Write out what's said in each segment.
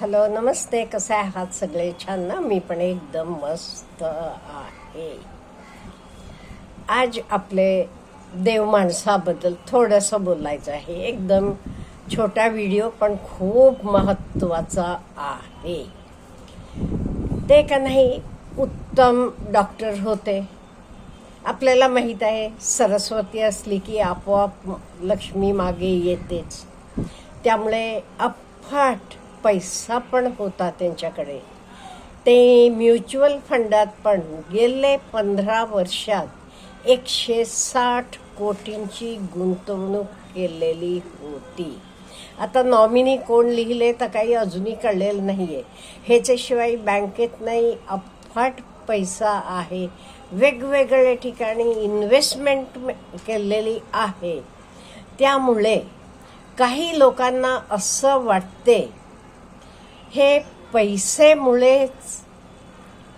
Hello नमस्ते. कसे आहात सगळे? छान ना? मी पण एकदम मस्त आहे. आज आपले देव माणसाबद्दल थोडंसं बोलायचं आहे. एकदम छोटा व्हिडिओ पण खूप महत्त्वाचा आहे. ते का नाही उत्तम डॉक्टर होते. आपल्याला माहीत आहे सरस्वती असली की आपोआप लक्ष्मी मागे येतेच. त्यामुळे अफाट पैसा पण होता त्यांच्याकडे. ते म्युच्युअल फंडात पण गेले पंधरा वर्षात एकशे साठ कोटींची गुंतवणूक केलेली होती. आता नॉमिनी कोण लिहिले तर काही अजूनही कळलेलं नाही आहे ह्याच्याशिवाय बँकेत नाही अफाट पैसा आहे. वेगवेगळ्या ठिकाणी इन्व्हेस्टमेंट केलेली आहे. त्यामुळे काही लोकांना असं वाटते हे पैसेमुळेच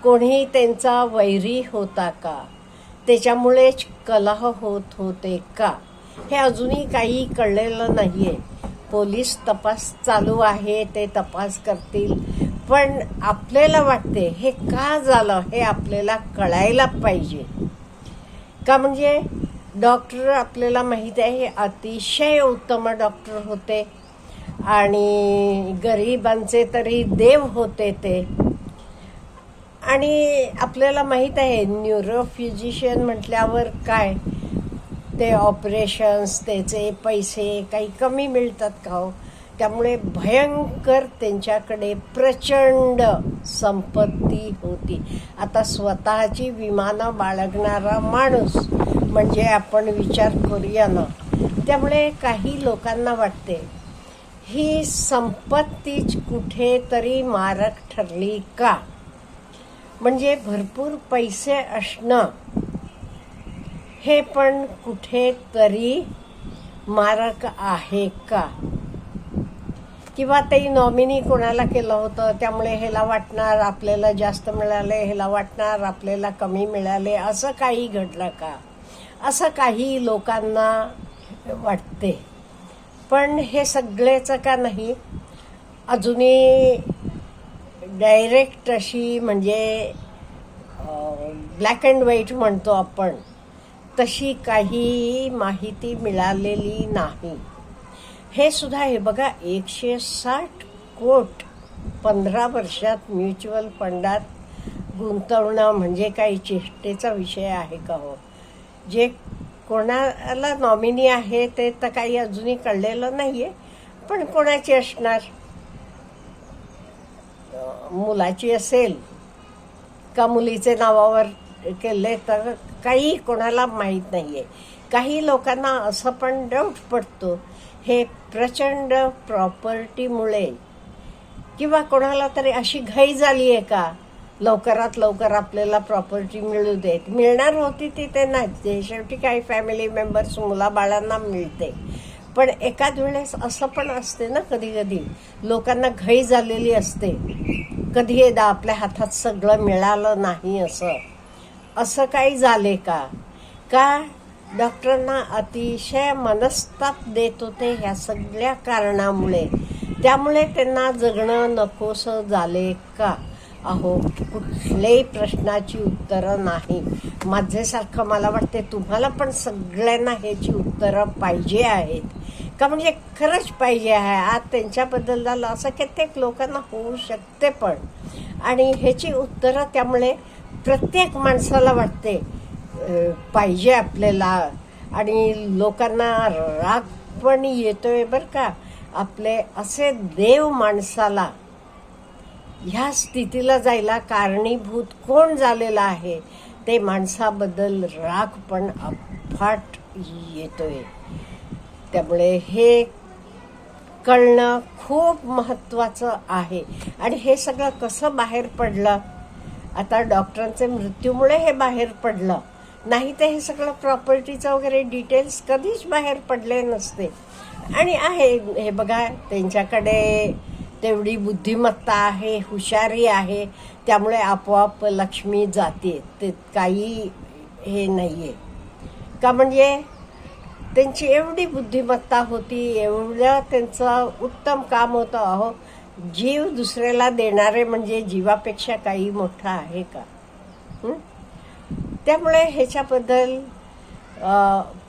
कोणी त्यांचा वैरी होता का? त्याच्यामुळेच कलह होत होते का? हे अजूनही काही कळलेलं नाही आहे पोलीस तपास चालू आहे ते तपास करतील. पण आपल्याला वाटते हे का झालं हे आपल्याला कळायला पाहिजे. का म्हणजे डॉक्टर आपल्याला माहीत आहे हे अतिशय उत्तम डॉक्टर होते. आणि गरिबांचे तरी देव होते ते. आणि आपल्याला माहीत आहे न्यूरो म्हटल्यावर काय? ते ऑपरेशन्स त्याचे पैसे काही कमी मिळतात का हो? त्यामुळे भयंकर त्यांच्याकडे प्रचंड संपत्ती होती. आता स्वतःची विमानं बाळगणारा माणूस म्हणजे आपण विचार करूया ना. त्यामुळे काही लोकांना वाटते ही संपत्तीच कुठेतरी मारक ठरली का? म्हणजे भरपूर पैसे असणं. हे पण कुठेतरी मारक आहे का? किंवा ते नॉमिनी कोणाला केलं होतं? त्यामुळे ह्याला वाटणार आपल्याला जास्त मिळाले ह्याला वाटणार आपल्याला कमी मिळाले? असं काही घडलं का? असं काही लोकांना वाटते. पण हे सगळेचं का नाही अजूनही डायरेक्ट अशी म्हणजे ब्लॅक अँड व्हाईट म्हणतो आपण तशी काही माहिती मिळालेली नाही. हे सुद्धा हे बघा एकशे साठ कोट पंधरा वर्षात म्युच्युअल फंडात गुंतवणं म्हणजे काही चेष्टेचा विषय आहे का हो? जे कोणाला नॉमिनी आहे ते तर काही अजूनही कळलेलं नाही आहे पण कोणाची असणार? मुलाची असेल का मुलीचे नावावर केले तर काही कोणाला माहीत नाही आहे काही लोकांना असं पण डाऊट पडतो हे प्रचंड प्रॉपर्टीमुळे किंवा कोणाला तरी अशी घाई झाली आहे का? लवकरात लवकर आपल्याला प्रॉपर्टी मिळू देत. मिळणार होती ती ते नाही. शेवटी काही फॅमिली मेंबर्स मुलाबाळांना मिळते. पण एकाच वेळेस असं पण असते ना कधी कधी लोकांना घाई झालेली असते. कधी एकदा आपल्या हातात सगळं मिळालं नाही असं. असं काही झाले का? का डॉक्टरांना अतिशय मनस्ताप देत होते ह्या सगळ्या कारणामुळे. त्यामुळे त्यांना जगणं नकोसं झाले का? अहो कुठल्याही प्रश्नाची उत्तरं नाही. माझ्यासारखं मला वाटते तुम्हाला पण सगळ्यांना ह्याची उत्तरं पाहिजे आहेत. का म्हणजे खरंच पाहिजे आहे. आज त्यांच्याबद्दल झालं असं कित्येक लोकांना होऊ शकते पण. आणि ह्याची उत्तरं त्यामुळे प्रत्येक माणसाला वाटते पाहिजे आपल्याला. आणि लोकांना राग पण येतोय बरं का. आपले असे देव माणसाला ह्या स्थितीला जायला कारणीभूत कोण झालेला आहे? ते माणसाबद्दल राग पण अफाट येतोय. त्यामुळे हे कळणं खूप महत्वाचं आहे. आणि हे सगळं कसं बाहेर पडलं? आता डॉक्टरांचे मृत्यूमुळे हे बाहेर पडलं. नाही तर हे सगळं प्रॉपर्टीचं वगैरे डिटेल्स कधीच बाहेर पडले नसते. आणि आहे हे बघा त्यांच्याकडे तेवढी बुद्धिमत्ता आहे हुशारी आहे त्यामुळे आपोआप लक्ष्मी जाते. ते काही हे नाही आहे का म्हणजे त्यांची एवढी बुद्धिमत्ता होती एवढं त्यांचं उत्तम काम होतं. अहो जीव दुसऱ्याला देणारे म्हणजे जीवापेक्षा काही मोठा आहे का? त्यामुळे ह्याच्याबद्दल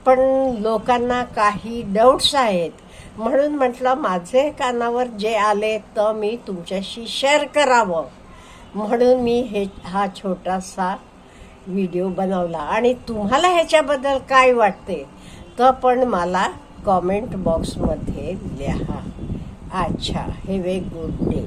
पण लोकांना काही डाऊट्स आहेत. म्हणून म्हटलं माझे कानावर जे आले तर मी तुमच्याशी शेअर करावं. म्हणून मी हे हा छोटासा व्हिडिओ बनवला. आणि तुम्हाला ह्याच्याबद्दल काय वाटते तर पण मला कॉमेंट बॉक्समध्ये लिहा. अच्छा हे वे गुड डे